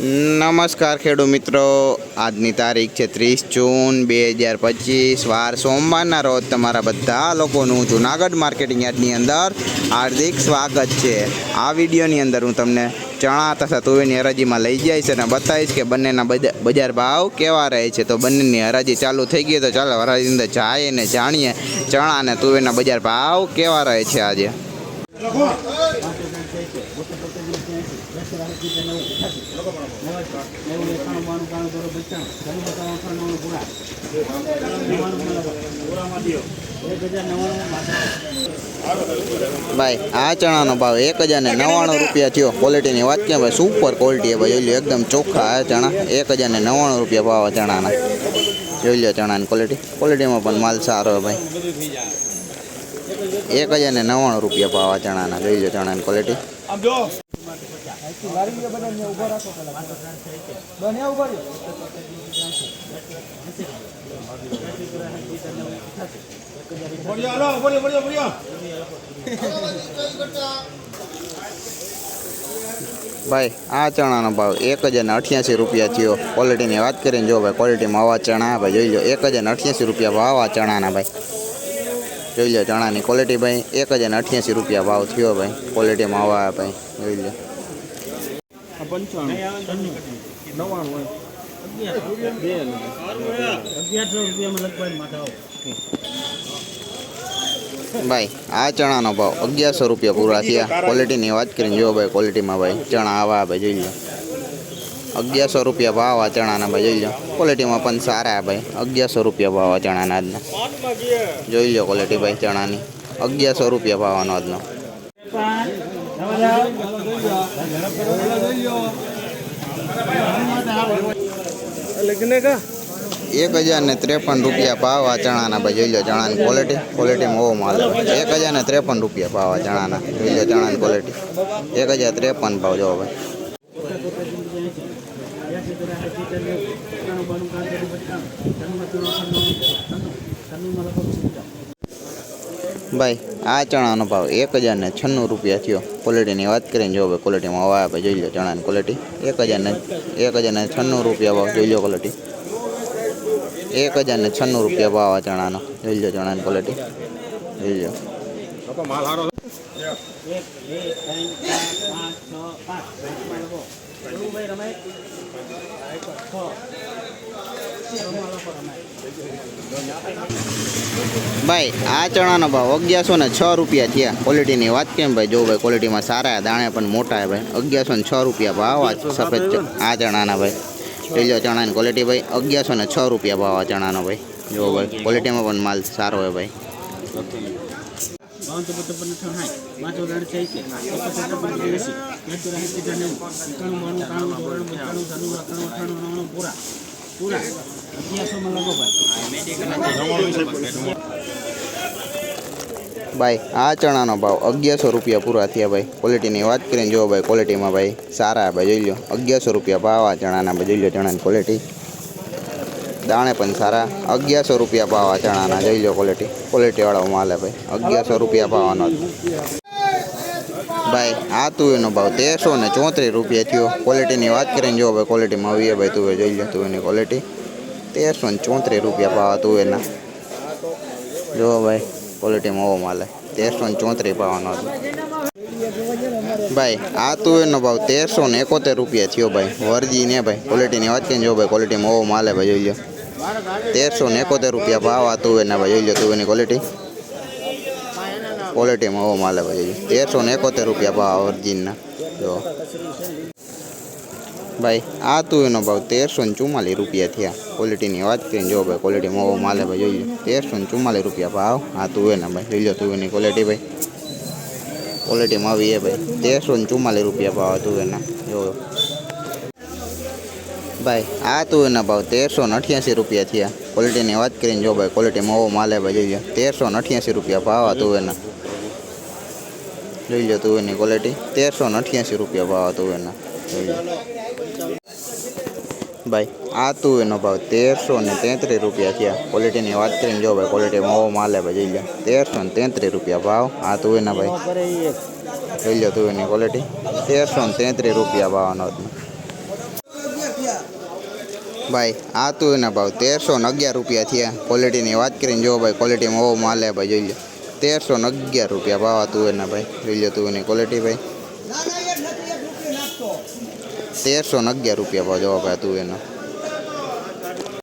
નમસ્કાર ખેડૂત મિત્રો. આજની તારીખ છે ત્રીસ જૂન બે હજાર પચીસ. વાર સોમવારના રોજ તમારા બધા લોકોનું જુનાગઢ માર્કેટિંગ યાર્ડની અંદર હાર્દિક સ્વાગત છે. આ વિડીયોની અંદર હું તમને ચણા તથા તુવેરની હરાજીમાં લઈ જઈશ અને બતાવીશ કે બંનેના બજા- બજાર ભાવ કેવા રહે છે. તો બંનેની હરાજી ચાલુ થઈ ગઈ તો ચાલો હરાજી અંદર જાય અને જાણીએ ચણા અને તુવેરના બજાર ભાવ કેવા રહે છે આજે. ભાઈ, આ ચણાનો ભાવ એક હજાર ને નવ્વાણું રૂપિયા થયો. ક્વોલિટીની વાત કે ભાઈ સુપર ક્વોલિટી છે, ભાઈ. જોઈ એકદમ ચોખ્ખા આ ચણા. એક હજાર ને નવ્વાણું રૂપિયા ભાવ ચણાના. જોઈ લો ચણાની ક્વોલિટી ક્વોલિટીમાં પણ માલ સારો ભાઈ. એક હજાર ને નવ્વાણું રૂપિયા ભાવ આ ચણાના. જોઈ લો ચણાની ક્વોલિટી ભાઈ આ ચણાનો ભાવ એક હજાર ને અઠ્યાસી રૂપિયા થયો. ક્વોલિટીની વાત કરીને જો ભાઈ ક્વોલિટીમાં આવા ચણા ભાઈ જોઈ લો એક હજાર ને અઠ્યાસી રૂપિયા ભાવ આ ચણાના ભાઈ. જોઈ લો ચણાની ક્વોલિટી ભાઈ એક હજાર ને અઠ્યાસી રૂપિયા ભાવ થયો ભાઈ ક્વોલિટીમાં આવા ભાઈ જોઈ લો. ભાઈ આ ચણાનો ભાવ અગિયારસો રૂપિયા પૂરા થયા. ક્વોલિટીની વાત કરીને જો ભાઈ ક્વોલિટીમાં ભાઈ ચણા આવા ભાઈ જોઈ લો. અગિયારસો રૂપિયા ભાવ આ ચણાના ભાઈ જોઈ લો. ક્વોલિટીમાં પણ સારા ભાઈ. અગિયારસો રૂપિયા ભાવ આ ચણાના આજના. જોઈ લો ક્વોલિટી ભાઈ ચણાની. અગિયારસો રૂપિયા ભાવનો આજનો. એક હજાર ને ત્રેપન રૂપિયા ભાવ આ ચણાના ભાઈ, જોઈ લો ચણાની ક્વોલિટી ક્વોલિટીમાં બહુ માલ એક હજાર ને ત્રેપન રૂપિયા પાવ આ ચણાના, જોઈ લો ચણાની ક્વોલિટી એક હજાર ત્રેપન ભાવ જો ભાઈ. ભાઈ આ ચણાનો ભાવ એક હજાર ને છન્નું રૂપિયા થયો ક્વોલિટીની વાત કરીને જો ભાઈ ક્વોલિટીમાં હવા આપે જોઈ લો ચણાની ક્વોલિટી એક હજાર ને એક હજાર ને છન્નું રૂપિયા ભાવ જોઈ લો ક્વોલિટી એક હજાર ને છન્નું રૂપિયા ભાવ આ ચણાનો જોઈ લો ચણાની ક્વોલિટી જોઈ લો ભાઈ, આ ચણાનો ભાવ અગિયારસો ને છ રૂપિયા થયા. ક્વોલિટીની વાત કેમ ભાઈ? જો ભાઈ ક્વોલિટીમાં સારા દાણે પણ મોટા છે ભાઈ. અગિયારસો ને છ રૂપિયા ભાવ આ સફેદ ચ- આ ચણાના ભાઈ. જોઈ લો ચણાની ક્વોલિટી ભાઈ, અગિયારસો ને છ રૂપિયા ભાવ આ ચણાનો ભાઈ. જો ભાઈ ક્વોલિટીમાં પણ માલ સારો હોય ભાઈ. ભાઈ. આ ચણાનો ભાવ અગિયારસો રૂપિયા પૂરા થયા ભાઈ. ક્વોલિટીની વાત કરીને જો ભાઈ ક્વોલિટીમાં ભાઈ સારા ભાઈ, જોઈ લો અગિયારસો રૂપિયા ભાવ આ ચણાના, ભાઈ, જોઈ લો ચણાની ક્વોલિટી દાણે પણ સારા. અગિયારસો રૂપિયા આ ચણાના, જોઈ લો ક્વોલિટી ક્વોલિટીવાળો માલ હે ભાઈ. અગિયારસો રૂપિયા ભાવનો ભાઈ, આ તુવેરનો ભાવ તેરસો ને ચોત્રીસ રૂપિયા થયો. ક્વોલિટીની વાત કરીને જો ભાઈ ક્વોલિટીમાં આવીએ ભાઈ તુવેર જોઈ લો તુવેરની ક્વોલિટી તેરસો ને ચોત્રીસ રૂપિયા આ તુવેરના જો ભાઈ ક્વોલિટીમાં ઓવો માલે તેરસો ને ચોત્રીસ પાવાનો હતો ભાઈ, આ તુવેરનો ભાવ તેરસો ને એકોતેર રૂપિયા થયો ભાઈ. વરજી ને ભાઈ ક્વોલિટીની વાત કરીને જો ભાઈ ક્વોલિટીમાં ઓવો માલે ભાઈ, જોઈ લો. તેરસો ને એકોતેર રૂપિયા ભાવ આ તુવેરના ભાઈ, જોઈ લો તુવેરની ક્વોલિટી ક્વોલિટીમાં ઓવો માલે ભાઈ તેરસો ને એકોતેર રૂપિયા ભાવ વરજીનના જો. ભાઈ, આ તુવેરનો ભાવ તેરસો ને ચુમ્માલીસ રૂપિયા થયા. ક્વોલિટીની વાત કરીને જો ભાઈ ક્વોલિટીમાં મોવો માલે ભાઈ, જોઈ લો. તેરસો ને ચુમ્માલીસ રૂપિયા ભાવ આ તુવેરના ભાઈ, જોઈ લો તુવેરની ક્વોલિટી ભાઈ. ક્વોલિટીમાં આવી એ ભાઈ. તેરસો ને ચુમ્માલીસ રૂપિયા ભાવ તુવેરના. જો. ભાઈ, આ તુવેરના ભાવ તેરસો અઠ્યાસી રૂપિયા થયા. ક્વોલિટીની વાત કરીને જો ભાઈ, ક્વોલિટી મોવો માલે ભાઈ જોઈ તેરસો અઠ્યાસી રૂપિયા ભાવ આ તુવેરના જોઈ લો તુવેરની ક્વોલિટી. તેરસો ને અઠ્યાસી રૂપિયા ભાવ હતું એના. જોઈ લો ભાઈ, આ તુવેરનો ભાવ તેરસો ને તેત્રીસ રૂપિયા થયા. ક્વોલિટીની વાત કરીને જો ભાઈ, ક્વોલિટી મોવો માલે ભાઈ જોઈ લો તેરસો ને તેત્રીસ રૂપિયા ભાવ આ તુવેરના ભાઈ. જોઈ લો તુવેરની ક્વોલિટી. તેરસો ને તેત્રીસ રૂપિયા ભાવનો હતો. ભાઈ, આ તુવેરના ભાવ તેરસો ને અગિયાર રૂપિયા થયા. ક્વોલિટીની વાત કરીને જો ભાઈ ક્વોલિટીમાં બહુ માલ ભાઈ, જોઈ લો તેરસો ને અગિયાર રૂપિયા ભાવ આ તુવેરના ભાઈ. જોઈ લો તુવેરની ક્વોલિટી ભાઈ. તેરસો ને અગિયાર રૂપિયા ભાવ જોવા ભાઈ તું તુવેરનો